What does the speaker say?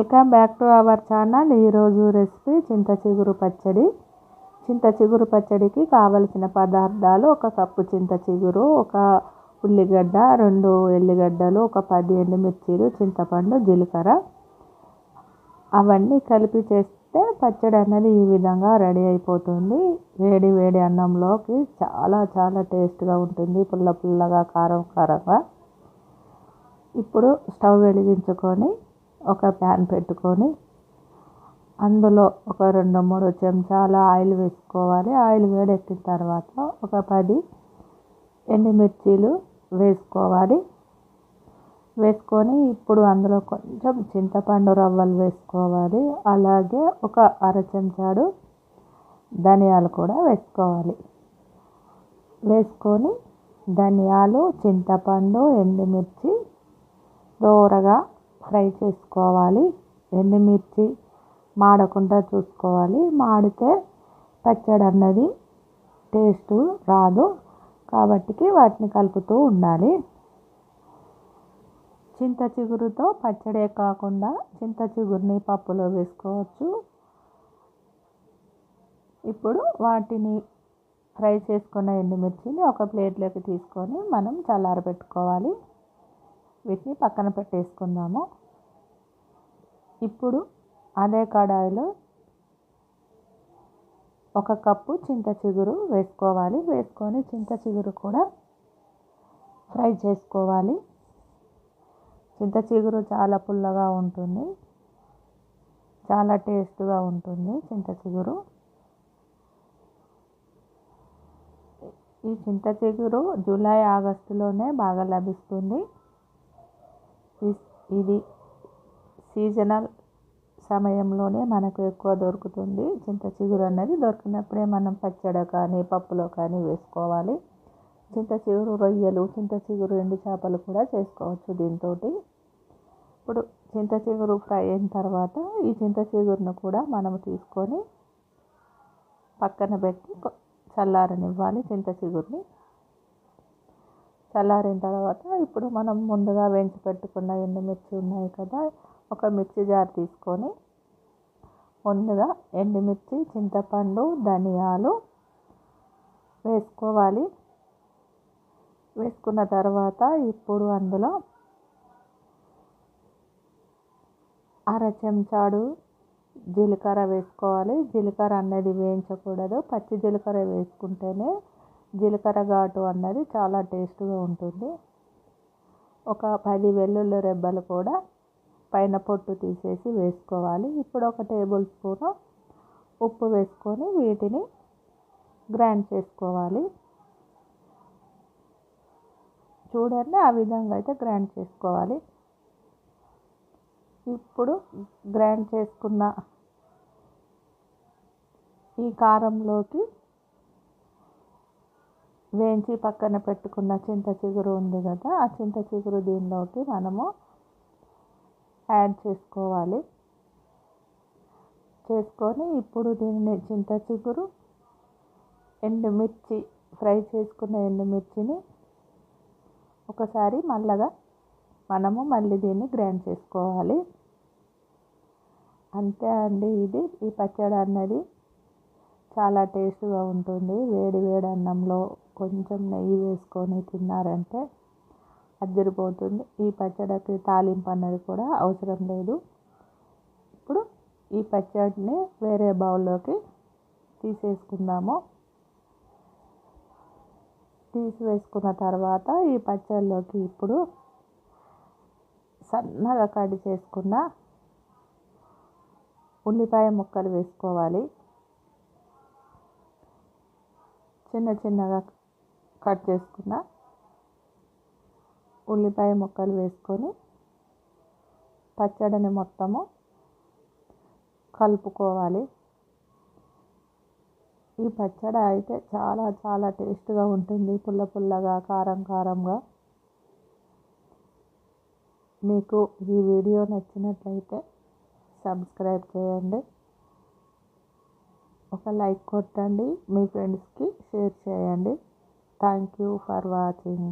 Welcome back to our channel. ఈరోజు recipe చింత చిగురు పచ్చడి. చింత చిగురు పచ్చడికి కావలసిన పదార్థాలు ఒక కప్పు చింత చిగురు ఒక ఉల్లిగడ్డ రెండు ఎల్లిగడ్డలు ఒక పది ఎండుమిర్చీలు చింతపండు జీలకర్ర. అవన్నీ కలిపి చేస్తే పచ్చడి అనేది ఈ విధంగా రెడీ అయిపోతుంది. వేడి వేడి అన్నంలోకి చాలా చాలా టేస్ట్గా ఉంటుంది. పుల్ల పుల్లగా కారం కారంగా. ఇప్పుడు స్టవ్ వెలిగించుకొని ఒక ప్యాన్ పెట్టుకొని అందులో ఒక రెండు మూడు చెంచాల ఆయిల్ వేసుకోవాలి. ఆయిల్ వేడెక్కిన తర్వాత ఒక పది ఎండుమిర్చీలు వేసుకోవాలి. వేసుకొని ఇప్పుడు అందులో కొంచెం చింతపండు రవ్వలు వేసుకోవాలి. అలాగే ఒక అర చెంచాడు ధనియాలు కూడా వేసుకోవాలి. వేసుకొని ధనియాలు చింతపండు ఎండుమిర్చి దోరగా ఫ్రై చేసుకోవాలి ఎండుమిర్చి మాడకుండా చూసుకోవాలి. మాడితే పచ్చడి అన్నది టేస్ట్ రాదు కాబట్టి వాటిని కలుపుతూ ఉండాలి. చింత చిగురుతో పచ్చడే కాకుండా చింత చిగురిని పప్పులో వేసుకోవచ్చు. ఇప్పుడు వాటిని ఫ్రై చేసుకున్న ఎండుమిర్చిని ఒక ప్లేట్లోకి తీసుకొని మనం చల్లారబెట్టుకోవాలి. వీటిని పక్కన పెట్టేసుకుందాము. ఇప్పుడు అదే కడాయిలో ఒక కప్పు చింత చిగురు వేసుకోవాలి. వేసుకొని చింత చిగురు కూడా ఫ్రై చేసుకోవాలి. చింత చిగురు చాలా పుల్లగా ఉంటుంది. చాలా టేస్ట్గా ఉంటుంది చింత చిగురు. ఈ చింత చిగురు జూలై ఆగస్టులోనే బాగా లభిస్తుంది. ఇది సీజనల్ సమయంలోనే మనకు ఎక్కువ దొరుకుతుంది. చింత చిగురు అన్నది దొరికినప్పుడే మనం పచ్చడి కానీ పప్పులో కానీ వేసుకోవాలి. చింత చిగురు రొయ్యలు చింత చిగురు ఎండు చేపలు కూడా చేసుకోవచ్చు దీంతో ఇప్పుడు చింత చిగురు ఫ్రై అయిన తర్వాత ఈ చింత చిగురును కూడా మనం తీసుకొని పక్కన పెట్టి చల్లారనివ్వాలి చింత చిగురిని. చల్లారిన తర్వాత ఇప్పుడు మనం ముందుగా వేయించి పెట్టుకున్న ఎండుమిర్చి ఉన్నాయి కదా ఒక మిక్సీ జార్ తీసుకొని ముందుగా ఎండుమిర్చి చింతపండు ధనియాలు వేసుకోవాలి. వేసుకున్న తర్వాత ఇప్పుడు అందులో అర చెంచాడు జీలకర్ర వేసుకోవాలి. జీలకర్ర అన్నది వేయించకూడదు. పచ్చి జీలకర్ర వేసుకుంటేనే జీలకర్ర ఘాటు అన్నది చాలా టేస్ట్గా ఉంటుంది. ఒక పది వెల్లుల్లి రెబ్బలు కూడా పైన పొట్టు తీసేసి వేసుకోవాలి. ఇప్పుడు ఒక టేబుల్ స్పూను ఉప్పు వేసుకొని వీటిని గ్రైండ్ చేసుకోవాలి. చూడండి ఆ విధంగా అయితే గ్రైండ్ చేసుకోవాలి. ఇప్పుడు గ్రైండ్ చేసుకున్న ఈ కారంలోకి వేయించి పక్కన పెట్టుకున్న చింత చిగురు ఉంది కదా ఆ చింత చిగురు దీనిలోకి మనము యాడ్ చేసుకోవాలి. చేసుకొని ఇప్పుడు దీన్ని చింత చిగురు ఎండుమిర్చి ఫ్రై చేసుకున్న ఎండుమిర్చిని ఒకసారి మళ్ళగా మనము మళ్ళీ దీన్ని గ్రైండ్ చేసుకోవాలి. అంతే అండి ఇది ఈ పచ్చడి అన్నది. చాలా టేస్ట్గా ఉంటుంది. వేడి వేడి అన్నంలో కొంచెం నెయ్యి వేసుకొని తిన్నారంటే అద్దరిపోతుంది ఈ పచ్చడికి తాలింపు అన్నది కూడా అవసరం లేదు. ఇప్పుడు ఈ పచ్చడిని వేరే బౌల్లోకి తీసేసుకుందాము. తీసి వేసుకున్న తర్వాత ఈ పచ్చడిలోకి ఇప్పుడు సన్నగా కట్ చేసుకున్న ఉల్లిపాయ ముక్కలు వేసుకోవాలి. చిన్న చిన్నగా కట్ చేసుకున్న ఉల్లిపాయ ముక్కలు వేసుకొని పచ్చడిని మొత్తము కలుపుకోవాలి. ఈ పచ్చడి అయితే చాలా చాలా టేస్ట్గా ఉంటుంది. పుల్ల పుల్లగా కారం కారంగా. మీకు ఈ వీడియో నచ్చినట్లయితే సబ్స్క్రైబ్ చేయండి. ఒక లైక్ కొట్టండి మీ ఫ్రెండ్స్కి షేర్ చేయండి. Thank you for watching.